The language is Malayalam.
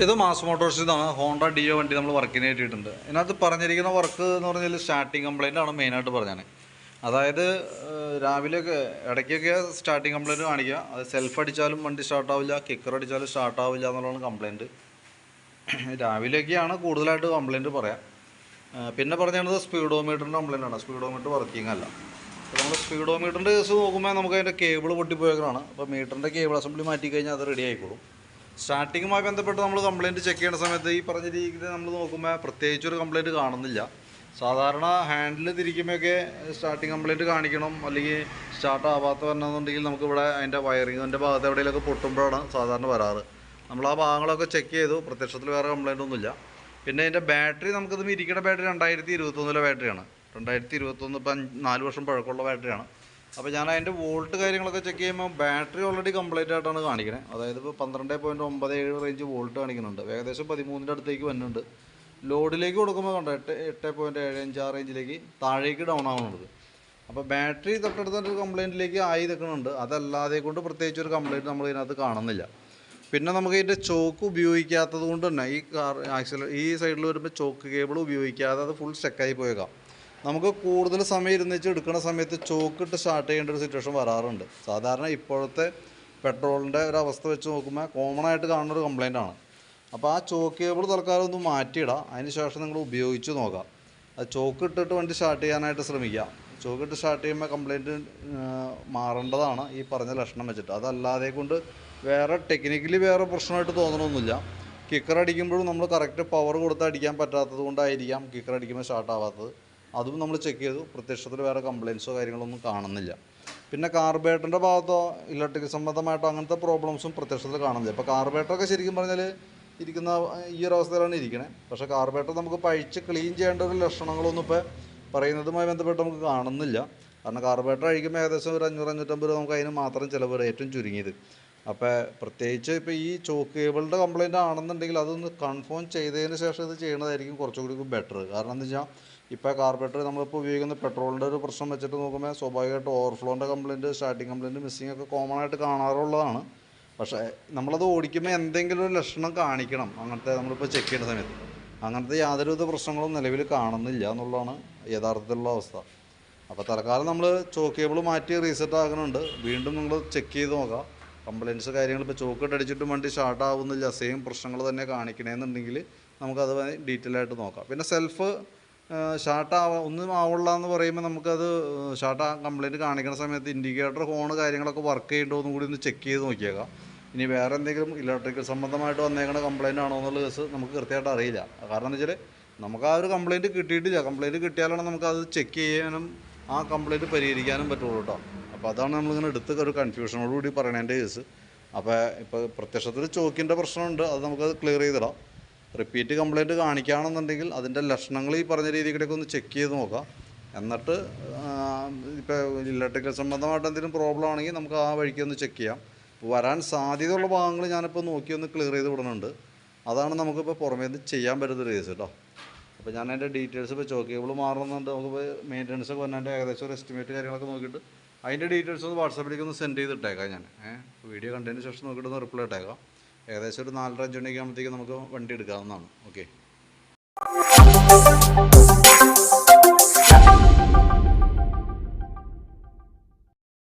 ഇത് മാസ് മോട്ടോഴ്സിൽ നിന്നാണ് ഹോണ്ട ഡിയോ വണ്ടി നമ്മൾ വർക്കിന് കയറ്റിയിട്ടുണ്ട് ഇതിനകത്ത് പറഞ്ഞിരിക്കുന്ന വർക്ക് എന്ന് പറഞ്ഞാൽ സ്റ്റാർട്ടിങ് കംപ്ലൈന്റ് ആണ് മെയിനായിട്ട് പറഞ്ഞത് അതായത് രാവിലെയൊക്കെ ഇടയ്ക്കൊക്കെ സ്റ്റാർട്ടിങ് കംപ്ലൈന്റ് കാണിക്കുക. അത് സെൽഫ് അടിച്ചാലും വണ്ടി സ്റ്റാർട്ടാവില്ല കിക്കർ അടിച്ചാലും സ്റ്റാർട്ടാവില്ല എന്നുള്ളതാണ് കംപ്ലൈന്റ് രാവിലെയൊക്കെയാണ് കൂടുതലായിട്ട് കംപ്ലൈന്റ് പറയാം. പിന്നെ പറഞ്ഞത് സ്പീഡോമീറ്ററിന്റെ കംപ്ലൈന്റ് ആണ്. സ്പീഡോമീറ്റർ വർക്കിംഗ് അല്ല. അപ്പോൾ നമ്മൾ സ്പീഡോമീറ്ററിന്റെ കേസ് നോക്കുമ്പോൾ നമുക്ക് അതിന്റെ കേബിൾ പൊട്ടിപ്പോയേക്കാണ് അപ്പോൾ മീറ്ററിന്റെ കേബിൾ അസംബ്ലി മാറ്റി കഴിഞ്ഞാൽ അത് റെഡി ആയിക്കോളും. സ്റ്റാർട്ടിങ്ങുമായി ബന്ധപ്പെട്ട് നമ്മൾ കംപ്ലയിന്റ് ചെക്ക് ചെയ്യുന്ന സമയത്ത് ഈ പറഞ്ഞ രീതിയിൽ നമ്മൾ നോക്കുമ്പോൾ പ്രത്യേകിച്ച് ഒരു കംപ്ലയിന്റ് കാണുന്നില്ല. സാധാരണ ഹാൻഡിൽ തിരിക്കുമ്പോഴൊക്കെ സ്റ്റാർട്ടിങ് കംപ്ലയിന്റ് കാണിക്കണം. അല്ലെങ്കിൽ സ്റ്റാർട്ട് ആവാത്ത വരണമെന്നുണ്ടെങ്കിൽ നമുക്കിവിടെ അതിന്റെ വയറിങ്ങിന്റെ ഭാഗത്ത് എവിടെയെങ്കിലുമൊക്കെ പൊട്ടുമ്പോഴാണ് സാധാരണ വരാറ്. നമ്മൾ ആ ഭാഗങ്ങളൊക്കെ ചെക്ക് ചെയ്തു. പ്രത്യക്ഷത്തിൽ വേറെ കംപ്ലയിന്റ് ഒന്നുമില്ല. പിന്നെ അതിന്റെ ബാറ്ററി നമുക്കിത് ഇരിക്കുന്ന ബാറ്ററി രണ്ടായിരത്തി ഇരുപത്തൊന്നിലെ ബാറ്ററിയാണ് രണ്ടായിരത്തി ഇരുപത്തൊന്ന് ഇപ്പം നാല് വർഷം പഴക്കമുള്ള ബാറ്ററിയാണ് അപ്പോൾ ഞാൻ അതിന്റെ വോൾട്ട് കാര്യങ്ങളൊക്കെ ചെക്ക് ചെയ്യുമ്പോൾ ബാറ്ററി ഓൾറെഡി കംപ്ലീറ്റ് ആയിട്ടാണ് കാണിക്കുന്നത് അതായത് ഇപ്പോൾ പന്ത്രണ്ട് പോയിന്റ് ഒമ്പത് ഏഴ് റേഞ്ച് വോൾട്ട് കാണിക്കുന്നുണ്ട്. ഏകദേശം പതിമൂന്നിന്റെ അടുത്തേക്ക് വരുന്നുണ്ട് ലോഡിലേക്ക് കൊടുക്കുമ്പോൾ കണ്ടോ എട്ട് എട്ട് പോയിന്റ് ഏഴ് അഞ്ച് ആ റേഞ്ചിലേക്ക് താഴേക്ക് ഡൗൺ ആവുന്നുണ്ട്. അപ്പോൾ ബാറ്ററി തൊട്ടടുത്തൊരു കംപ്ലയിന്റിലേക്ക് ആയി നിൽക്കുന്നുണ്ട്. അതല്ലാതെ കൊണ്ട് പ്രത്യേകിച്ച് ഒരു കംപ്ലയിന്റ് നമ്മൾ ഇതിനകത്ത് കാണുന്നില്ല. പിന്നെ നമുക്ക് ഇതിന്റെ ചോക്ക് ഉപയോഗിക്കാത്തത് കൊണ്ട് തന്നെ ഈ കാർ ആക്സിലർ ഈ സൈഡിൽ വരുമ്പോൾ ചോക്ക് കേബിൾ ഉപയോഗിക്കാതെ അത് ഫുൾ സ്റ്റക്കായി പോയേക്കാം. നമുക്ക് കൂടുതൽ സമയം ഇരുന്നിച്ച് എടുക്കുന്ന സമയത്ത് ചോക്ക് ഇട്ട് സ്റ്റാർട്ട് ചെയ്യേണ്ട ഒരു സിറ്റുവേഷൻ വരാറുണ്ട്. സാധാരണ ഇപ്പോഴത്തെ പെട്രോളിന്റെ ഒരു അവസ്ഥ വെച്ച് നോക്കുമ്പോൾ കോമൺ ആയിട്ട് കാണുന്ന ഒരു കംപ്ലൈന്റ് ആണ്. അപ്പോൾ ആ ചോക്ക് കേബിൾ തൽക്കാലം ഒന്ന് മാറ്റിയിടാം. അതിന് ശേഷം നിങ്ങൾ ഉപയോഗിച്ച് നോക്കാം. അത് ചോക്ക് ഇട്ടിട്ട് വണ്ടി സ്റ്റാർട്ട് ചെയ്യാനായിട്ട് ശ്രമിക്കുക ചോക്ക് ഇട്ട് സ്റ്റാർട്ട് ചെയ്യുമ്പോൾ കംപ്ലൈന്റ് മാറേണ്ടതാണ് ഈ പറഞ്ഞ ലക്ഷണം വെച്ചിട്ട്. അതല്ലാതെ കൊണ്ട് വേറെ ടെക്നിക്കലി വേറെ പ്രശ്നമായിട്ട് തോന്നണമൊന്നുമില്ല കിക്കർ അടിക്കുമ്പോഴും നമ്മൾ കറക്റ്റ് പവർ കൊടുത്ത് അടിക്കാൻ പറ്റാത്തത് കൊണ്ടായിരിക്കാം കിക്കർ അടിക്കുമ്പോൾ സ്റ്റാർട്ട് ആവാത്തത്. അതും നമ്മൾ ചെക്ക് ചെയ്തു. പ്രത്യക്ഷത്തിൽ വേറെ കംപ്ലയിൻസോ കാര്യങ്ങളൊന്നും കാണുന്നില്ല. പിന്നെ കാർബേറ്ററിന്റെ ഭാഗത്തോ ഇലക്ട്രിക് സംബന്ധമായിട്ടോ അങ്ങനത്തെ പ്രോബ്ലംസും പ്രത്യക്ഷത്തിൽ കാണുന്നില്ല. ഇപ്പോൾ കാർബേറ്ററൊക്കെ ശരിക്കും പറഞ്ഞാൽ ഇരിക്കുന്ന ഈ ഒരു അവസ്ഥയിലാണ് ഇരിക്കണേ. പക്ഷേ കാർബേറ്റർ നമുക്ക് പഴിച്ച് ക്ലീൻ ചെയ്യേണ്ട ഒരു ലക്ഷണങ്ങളൊന്നും ഇപ്പോൾ പറയുന്നതുമായി ബന്ധപ്പെട്ട് നമുക്ക് കാണുന്നില്ല. കാരണം കാർബേറ്റർ അഴിക്കുമ്പോൾ ഏകദേശം ഒരു അഞ്ഞൂറ് അഞ്ഞൂറ്റമ്പത് രൂപ നമുക്ക് അതിന് മാത്രം ചിലവ് ഏറ്റവും ചുരുങ്ങിയത്. അപ്പോൾ പ്രത്യേകിച്ച് ഇപ്പോൾ ഈ ചോക്ക് കേബിളിന്റെ കംപ്ലൈന്റ് ആണെന്നുണ്ടെങ്കിൽ അതൊന്ന് കൺഫേം ചെയ്തതിന് ശേഷം ഇത് ചെയ്യണതായിരിക്കും കുറച്ചുകൂടി ബെറ്റർ കാരണം എന്താ വെച്ചാൽ ഇപ്പോൾ കാർബറേറ്റർ നമ്മളിപ്പോൾ ഉപയോഗിക്കുന്ന പെട്രോളിന്റെ ഒരു പ്രശ്നം വെച്ചിട്ട് നോക്കുമ്പോൾ സ്വാഭാവികമായിട്ട് ഓവർഫ്ലോന്റെ കംപ്ലയിന്റ് സ്റ്റാർട്ടിങ് കംപ്ലയിന്റ് മിസ്സിംഗ് ഒക്കെ കോമൺ ആയിട്ട് കാണാറുള്ളതാണ്. പക്ഷേ നമ്മളത് ഓടിക്കുമ്പോൾ എന്തെങ്കിലും ഒരു ലക്ഷണം കാണിക്കണം. അങ്ങനത്തെ നമ്മളിപ്പോൾ ചെക്ക് ചെയ്യുന്ന സമയത്ത്. അങ്ങനത്തെ യാതൊരുവിധ പ്രശ്നങ്ങളും നിലവിൽ കാണുന്നില്ല എന്നുള്ളതാണ് യഥാർത്ഥത്തിലുള്ള അവസ്ഥ. അപ്പോൾ തൽക്കാലം നമ്മൾ ചോക്ക് കേബിൾ മാറ്റി റീസെറ്റ് ആകുന്നുണ്ട് വീണ്ടും നിങ്ങൾ ചെക്ക് ചെയ്ത് നോക്കാം. കംപ്ലയിന്റ്സ് കാര്യങ്ങൾ ഇപ്പോൾ ചോക്കിട്ട് അടിച്ചിട്ട് വണ്ടി സ്റ്റാർട്ട് ആവുന്നില്ല. സെയിം പ്രശ്നങ്ങൾ തന്നെ കാണിക്കണമെന്നുണ്ടെങ്കിൽ നമുക്കത് ഡീറ്റെയിൽ ആയിട്ട് നോക്കാം. പിന്നെ സെൽഫ് ഷാർട്ട് ആവാ ഒന്നും ആവുള്ള എന്ന് പറയുമ്പോൾ നമുക്കത് ഷാർട്ട് കംപ്ലയിന്റ് കാണിക്കുന്ന സമയത്ത് ഇൻഡിക്കേറ്റർ ഹോൺ കാര്യങ്ങളൊക്കെ വർക്ക് ചെയ്യേണ്ടോ എന്നും കൂടി ഒന്ന് ചെക്ക് ചെയ്ത് നോക്കിയേക്കാം. ഇനി വേറെ എന്തെങ്കിലും ഇലക്ട്രിക്കൽ സംബന്ധമായിട്ട് വന്നേക്കുന്ന കംപ്ലയിന്റ് ആണോ എന്നുള്ള കേസ് നമുക്ക് കൃത്യമായിട്ട് അറിയില്ല. കാരണം എന്ന് വെച്ചാൽ നമുക്ക് ആ ഒരു കംപ്ലയിന്റ് കിട്ടിയിട്ടില്ല. കംപ്ലയിന്റ് കിട്ടിയാലാണ് നമുക്കത് ചെക്ക് ചെയ്യാനും ആ കംപ്ലയിന്റ് പരിഹരിക്കാനും പറ്റുള്ളൂ കേട്ടോ അപ്പോൾ അതാണ് നമ്മളിങ്ങനെ എടുത്ത് ഒരു കൺഫ്യൂഷനോട് കൂടി പറയണതിന്റെ കേസ് അപ്പോൾ ഇപ്പോൾ പ്രത്യക്ഷത്തിൽ ചോക്കിന്റെ പ്രശ്നമുണ്ട് അത് നമുക്ക് ക്ലിയർ ചെയ്തിടാം റിപ്പീറ്റ് കംപ്ലയിന്റ് കാണിക്കുകയാണെന്നുണ്ടെങ്കിൽ അതിന്റെ ലക്ഷണങ്ങൾ ഈ പറഞ്ഞ രീതിയിലൊക്കെ ഒന്ന് ചെക്ക് ചെയ്ത് നോക്കാം. എന്നിട്ട് ഇപ്പോൾ ഇലക്ട്രിക്കൽ സംബന്ധമായിട്ട് എന്തെങ്കിലും പ്രോബ്ലം ആണെങ്കിൽ നമുക്ക് ആ വഴിക്ക് ഒന്ന് ചെക്ക് ചെയ്യാം. വരാൻ സാധ്യതയുള്ള ഭാഗങ്ങൾ ഞാനിപ്പോൾ നോക്കി ഒന്ന് ക്ലിയർ ചെയ്ത് വിടുന്നുണ്ട്. അതാണ് നമുക്കിപ്പോൾ പുറമേ നിന്ന് ചെയ്യാൻ പറ്റുന്ന കേസ് കേട്ടോ. അപ്പോൾ ഞാൻ അതിന്റെ ഡീറ്റെയിൽസ് ഇപ്പോൾ ചോക്ക് കേബിൾ മാറുന്നുണ്ട് നമുക്കിപ്പോൾ മെയിന്റനൻസ് വന്നതിന്റെ ഏകദേശം ഒരു എസ്റ്റിമേറ്റ് കാര്യങ്ങളൊക്കെ നോക്കിയിട്ട് അതിന്റെ ഡീറ്റെയിൽസ് ഒന്ന് വാട്സാപ്പിലേക്ക് ഒന്ന് സെൻഡ് ചെയ്തിട്ടേക്കാം ഞാൻ. വീഡിയോ കണ്ടതിന് ശേഷം നോക്കിയിട്ട് ഒന്ന് റിപ്ലൈ ഇട്ടേക്കാം. ഏകദേശം ഒരു നാലര അഞ്ച് മണിയൊക്കെ നമുക്ക് വണ്ടി എടുക്കാവുന്നതാണ്. ഓക്കെ